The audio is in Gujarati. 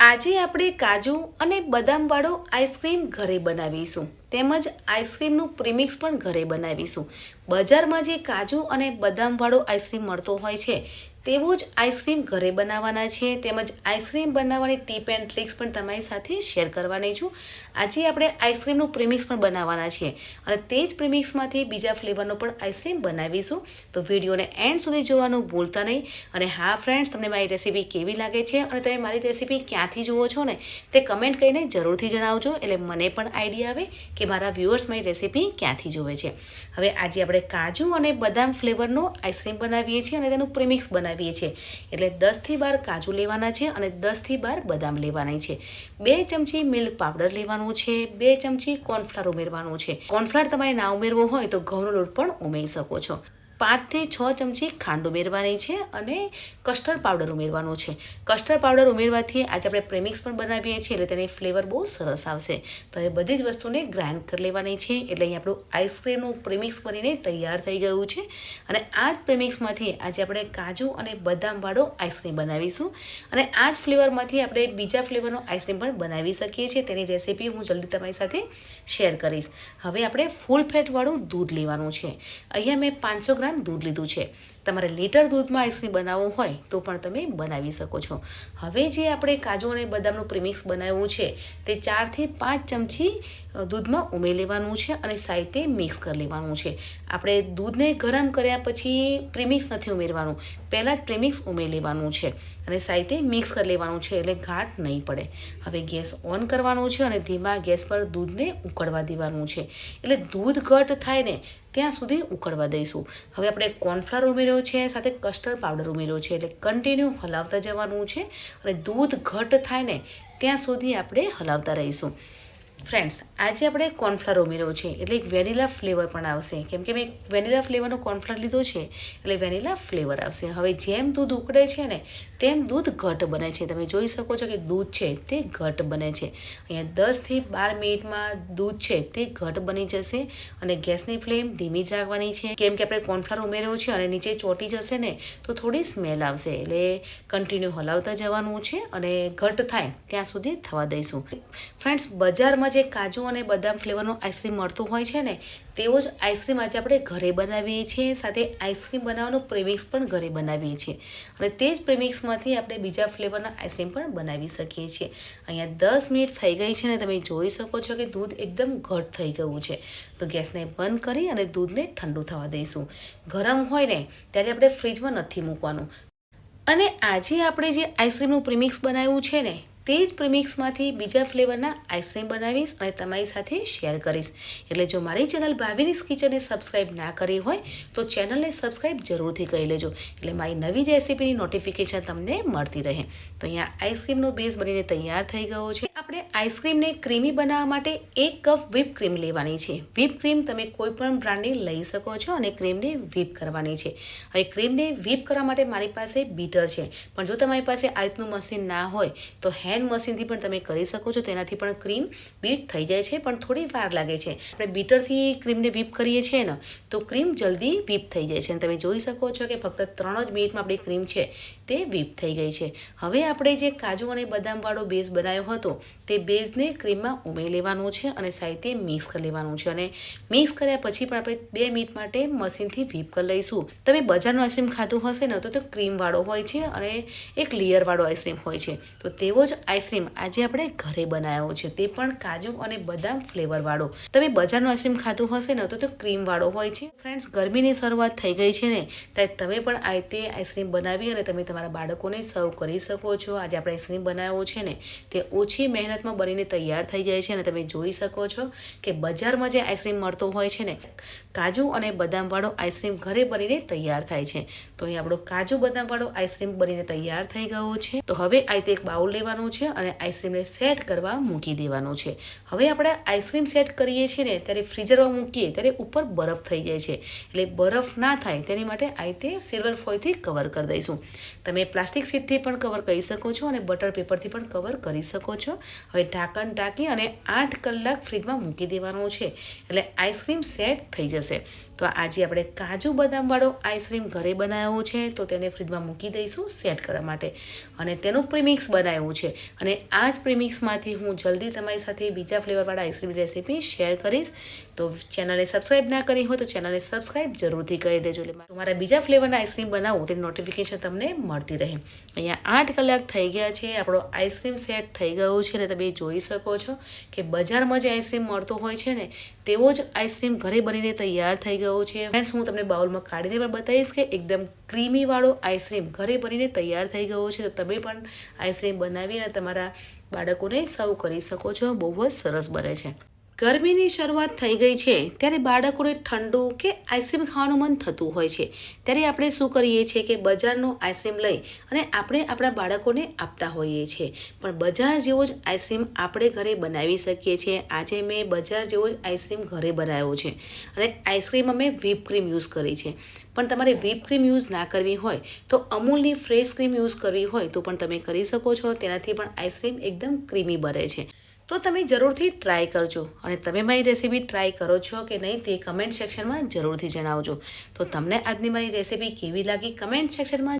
આજે આપણે કાજુ અને બદામવાળો આઈસ્ક્રીમ ઘરે બનાવીશું. તેમજ આઈસ્ક્રીમનું પ્રીમિક્સ પણ ઘરે બનાવીશું. બજારમાં જે કાજુ અને બદામવાળો આઈસ્ક્રીમ મળતો હોય છે, તેવો જ આઈસ્ક્રીમ ઘરે બનાવવાના છે. તેમજ આઈસ્ક્રીમ બનાવવાની ટીપ એન્ડ ટ્રિક્સ પણ તમારી સાથે શેર કરવાની છું. આજે આપણે આઈસ્ક્રીમનું પ્રીમિક્સ પણ બનાવવાના છીએ અને તે જ પ્રીમિક્સમાંથી બીજા ફ્લેવરનો પણ આઈસ્ક્રીમ બનાવીશું. તો વિડીયોને એન્ડ સુધી જોવાનું ભૂલતા નહીં. અને હા ફ્રેન્ડ્સ, તમને મારી રેસીપી કેવી લાગે છે અને તમે મારી રેસીપી ક્યાંથી જુઓ છો ને, તે કમેન્ટ કરીને જરૂરથી જણાવજો. એટલે મને પણ આઈડિયા આવે કે મારા વ્યુઅર્સ મારી રેસીપી ક્યાંથી જોવે છે? હવે આજે આપણે કાજુ અને બદામ ફ્લેવરનો આઈસ્ક્રીમ બનાવીએ છીએ અને તેનું પ્રીમિક્સ બનાવીએ છીએ. એટલે દસથી બાર કાજુ લેવાના છે અને દસથી બાર બદામ લેવાના છે. બે ચમચી મિલ્ક પાવડર લેવાનું છે, બે ચમચી કોર્નફ્લાર ઉમેરવાનું છે. કોર્નફ્લાર તમારે ના ઉમેરવો હોય તો ઘઉંનો લોટ પણ ઉમેરી શકો છો. પાંચથી છ ચમચી ખાંડ ઉમેરવાની છે અને કસ્ટર્ડ પાવડર ઉમેરવાનું છે. કસ્ટર્ડ પાવડર ઉમેરવાથી આજે આપણે પ્રેમિક્સ પણ બનાવીએ છીએ, એટલે તેની ફ્લેવર બહુ સરસ આવશે. તો એ બધી જ વસ્તુને ગ્રાઇન્ડ કરી લેવાની છે, એટલે અહીં આપણું આઈસ્ક્રીમનું પ્રેમિક્સ બનીને તૈયાર થઈ ગયું છે. અને આ જ પ્રેમિક્સમાંથી આજે આપણે કાજુ અને બદામવાળો આઈસ્ક્રીમ બનાવીશું. અને આ જ ફ્લેવરમાંથી આપણે બીજા ફ્લેવરનો આઈસ્ક્રીમ પણ બનાવી શકીએ છીએ. તેની રેસીપી હું જલ્દી તમારી સાથે શેર કરીશ. હવે આપણે ફૂલ ફેટવાળું દૂધ લેવાનું છે. અહીંયા મેં પાંચસો ગ્રામ દૂધ લીધું છે. તમારે લીટર દૂધમાં આઈસ્ક્રીમ બનાવવું હોય તો પણ તમે બનાવી શકો છો. હવે જે આપણે કાજુ અને બદામનું પ્રીમિક્સ બનાવ્યું છે, તે ચારથી પાંચ ચમચી દૂધમાં ઉમેરી લેવાનું છે અને સાઈતે મિક્સ કરી લેવાનું છે. આપણે દૂધને ગરમ કર્યા પછી પ્રીમિક્સ નથી ઉમેરવાનું. પહેલાં જ પ્રીમિક્સ ઉમેરી લેવાનું છે અને સાઈતે મિક્સ કરી લેવાનું છે એટલે ઘાટ નહીં પડે. હવે ગેસ ઓન કરવાનું છે અને ધીમા ગેસ પર દૂધને ઉકળવા દેવાનું છે. એટલે દૂધ ઘટ થાય ને ત્યાં સુધી ઉકળવા દઈશું. હવે આપણે કોર્નફ્લાવર ઉમેર્યો છે, સાથે કસ્ટર્ડ પાવડર ઉમેર્યો છે, એટલે કન્ટિન્યુ હલાવતા જવાનું છે અને દૂધ ઘટ થાય ને ત્યાં સુધી આપણે હલાવતા રહીશું. ફ્રેન્ડ્સ આજે આપણે કોર્નફ્લર ઉમેર્યો છે. એટલે એક વેનીલા ફ્લેવર પણ આવશે. કેમ કે મેં વેનીલા ફ્લેવરનો કોર્નફ્લાવર લીધો છે, એટલે વેનીલા ફ્લેવર આવશે. હવે જેમ દૂધ ઉકળે છે ને, તેમ દૂધ ઘટ બને છે. તમે જોઈ શકો છો કે દૂધ છે તે ઘટ બને છે. અહીંયા દસથી બાર મિનિટમાં દૂધ છે તે ઘટ બની જશે અને ગેસની ફ્લેમ ધીમી જ રાખવાની છે. કેમ કે આપણે કોર્નફ્લર ઉમેર્યો છે અને નીચે ચોટી જશે ને, તો થોડી સ્મેલ આવશે. એટલે કન્ટિન્યુ હલાવતા જવાનું છે અને ઘટ થાય ત્યાં સુધી થવા દઈશું. ફ્રેન્ડ્સ બજારમાં જે કાજુ અને બદામ ફ્લેવરનો આઈસ્ક્રીમ મળતો હોય છે ને તેવો જ આઈસ્ક્રીમ આજે આપણે ઘરે બનાવીએ છીએ, સાથે આઈસ્ક્રીમ બનાવવાનો પ્રેમિક્સ પણ ઘરે બનાવીએ છીએ. અને તે જ પ્રેમિક્સમાંથી આપણે બીજા ફ્લેવરના આઈસ્ક્રીમ પણ બનાવી શકીએ છીએ. અહીંયા દસ મિનિટ થઈ ગઈ છે ને, તમે જોઈ શકો છો કે દૂધ એકદમ ઘટ થઈ ગયું છે. તો ગેસને બંધ કરી અને દૂધને ઠંડુ થવા દઈશું. ગરમ હોય ને, ત્યારે આપણે ફ્રીજમાં નથી મૂકવાનું. અને આજે આપણે જે આઈસ્ક્રીમનું પ્રીમિક્સ બનાવ્યું છે ને તે જ પ્રીમિક્સમાંથી બીજા ફ્લેવરના આઈસ્ક્રીમ બનાવીશ અને તમારી સાથે શેર કરીશ. એટલે જો મારી ચેનલ ભાવિનીસ કિચનને સબસ્ક્રાઈબ ના કરી હોય, તો ચેનલને સબસ્ક્રાઈબ જરૂરથી કરી લેજો. એટલે મારી નવી રેસીપીની નોટિફિકેશન તમને મળતી રહે. તો અહીંયા આઈસ્ક્રીમનો બેઝ બનીને તૈયાર થઈ ગયો છે. આપણે આઈસ્ક્રીમને ક્રીમી બનાવવા માટે એક કપ વ્હીપ ક્રીમ લેવાની છે. વ્હીપ ક્રીમ તમે કોઈ પણ બ્રાન્ડની લઈ શકો છો અને ક્રીમને વ્હીપ કરવાની છે. હવે ક્રીમને વ્હીપ કરવા માટે મારી પાસે બીટર છે. પણ જો તમારી પાસે આ રીતનું મશીન ના હોય, તો હેન્ડ મશીનથી પણ તમે કરી શકો છો. તેનાથી પણ ક્રીમ બીટ થઈ જાય છે, પણ થોડી વાર લાગે છે. આપણે બીટરથી ક્રીમને વીપ કરીએ છીએ ને, તો ક્રીમ જલ્દી વીપ થઈ જાય છે. અને તમે જોઈ શકો છો કે ફક્ત ત્રણ જ મિનિટમાં આપણી ક્રીમ છે, તે વીપ થઈ ગઈ છે. હવે આપણે જે કાજુ અને બદામવાળો બેઝ બનાવ્યો હતો, તે બેઝને ક્રીમમાં ઉમેરી લેવાનું છે અને સાઈતે મિક્સ કરી લેવાનું છે. અને મિક્સ કર્યા પછી પણ આપણે બે મિનિટ માટે મશીનથી વીપ કરી લઈશું. તમે બજારનો આઈસ્ક્રીમ ખાધું હશે ને, તો તે ક્રીમવાળો હોય છે અને એક લેયરવાળો આઈસ્ક્રીમ હોય છે. તો તેવો જ આઈસ્ક્રીમ આજે આપણે ઘરે બનાવ્યો છે. તે પણ કાજુ અને બદામ ફ્લેવરવાળો તમે બજારનો આઈસ્ક્રીમ ખાધું હશે ને, તો તે ક્રીમવાળો હોય છે. ફ્રેન્ડ્સ ગરમીની શરૂઆત થઈ ગઈ છે ને ત્યારે તમે પણ આ રીતે આઈસ્ક્રીમ બનાવી અને તમે તમારા બાળકોને સર્વ કરી શકો છો. આજે આપણે આઈસ્ક્રીમ બનાવ્યો છે ને, તે ઓછી મહેનતમાં બનીને તૈયાર થઈ જાય છે અને તમે જોઈ શકો છો કે બજારમાં જે આઈસ્ક્રીમ મળતો હોય છે ને, કાજુ અને બદામવાળો આઈસ્ક્રીમ ઘરે બનીને તૈયાર થાય છે. તો અહીં આપણો કાજુ બદામવાળો આઈસ્ક્રીમ બનીને તૈયાર થઈ ગયો છે. તો હવે આ રીતે એક બાઉલ લેવાનું છે અને આઈસ્ક્રીમને સેટ કરવા મૂકી દેવાનું છે. હવે આપણે આઈસ્ક્રીમ સેટ કરીએ છીએ ને, ત્યારે ફ્રીઝરમાં મૂકીએ, ત્યારે ઉપર બરફ થઈ જાય છે. એટલે બરફ ના થાય, તેની માટે આ રીતે સિલ્વર ફોઇલથી કવર કરી દઈશું. તમે પ્લાસ્ટિક શીટથી પણ કવર કરી શકો છો અને બટર પેપરથી પણ કવર કરી શકો છો. હવે ઢાંકણ ઢાંકી અને આઠ કલાક ફ્રીજમાં મૂકી દેવાનું છે. એટલે આઈસ્ક્રીમ સેટ થઈ જશે. તો આજે આપણે કાજુ બદામવાળો આઈસ્ક્રીમ ઘરે બનાવ્યો છે, તો તેને ફ્રીજમાં મૂકી દઈશું સેટ કરવા માટે. અને તેનું પ્રીમિક્સ બનાવ્યું છે. અને આ જ પ્રીમિક્સમાંથી હું જલ્દી તમારી સાથે બીજા ફ્લેવરવાળા આઈસ્ક્રીમની રેસીપી શેર કરીશ. તો ચેનલને સબસ્ક્રાઈબ ના કરી હોય તો ચેનલને સબસ્ક્રાઈબ જરૂરથી કરી દેજો એટલે મારા બીજા ફ્લેવરના આઈસ્ક્રીમ બનાવું તેની નોટિફિકેશન તમને મળતી રહે. અહીંયા આઠ કલાક થઈ ગયા છે. આપણો આઈસ્ક્રીમ સેટ થઈ ગયો છે અને તમે જોઈ શકો છો કે બજારમાં જે આઈસ્ક્રીમ મળતો હોય છે ને તેવો જ આઈસ્ક્રીમ ઘરે બનીને તૈયાર થઈ ગયો છે. ફ્રેન્ડ્સ હું તમને બાઉલમાં કાઢીને પણ બતાવીશ કે એકદમ ક્રીમીવાળો આઈસ્ક્રીમ ઘરે બનીને તૈયાર થઈ ગયો છે, તો તમે પણ આઈસ્ક્રીમ બનાવી અને તમારા બાળકોને સર્વ કરી શકો છો. બહુ જ સરસ બને છે. ગરમીની શરૂઆત થઈ ગઈ છે, ત્યારે બાળકોને ઠંડુ કે આઈસ્ક્રીમ ખાવાનું મન થતું હોય છે. ત્યારે આપણે શું કરીએ છીએ કે બજારનો આઈસ્ક્રીમ લઈ અને આપણે આપણા બાળકોને આપતા હોઈએ છીએ. પણ બજાર જેવો જ આઈસ્ક્રીમ આપણે ઘરે બનાવી શકીએ છીએ. આજે મેં બજાર જેવો જ આઈસ્ક્રીમ ઘરે બનાવ્યો છે અને આઈસ્ક્રીમ અમે ક્રીમ યુઝ કરી છે. પણ તમારે ક્રીમ યુઝ ના કરવી હોય તો અમૂલની ફ્રેશ ક્રીમ યુઝ કરવી હોય તો પણ તમે કરી શકો છો. તેનાથી પણ આઈસ્ક્રીમ એકદમ ક્રીમી બને છે. તો તમે જરૂરથી ટ્રાય કરજો અને તમે મારી રેસીપી ટ્રાય કરો છો કે નહીં તે કમેન્ટ સેક્શનમાં જરૂરથી જણાવજો. તો તમને આજની મારી રેસીપી કેવી લાગી કમેન્ટ સેક્શનમાં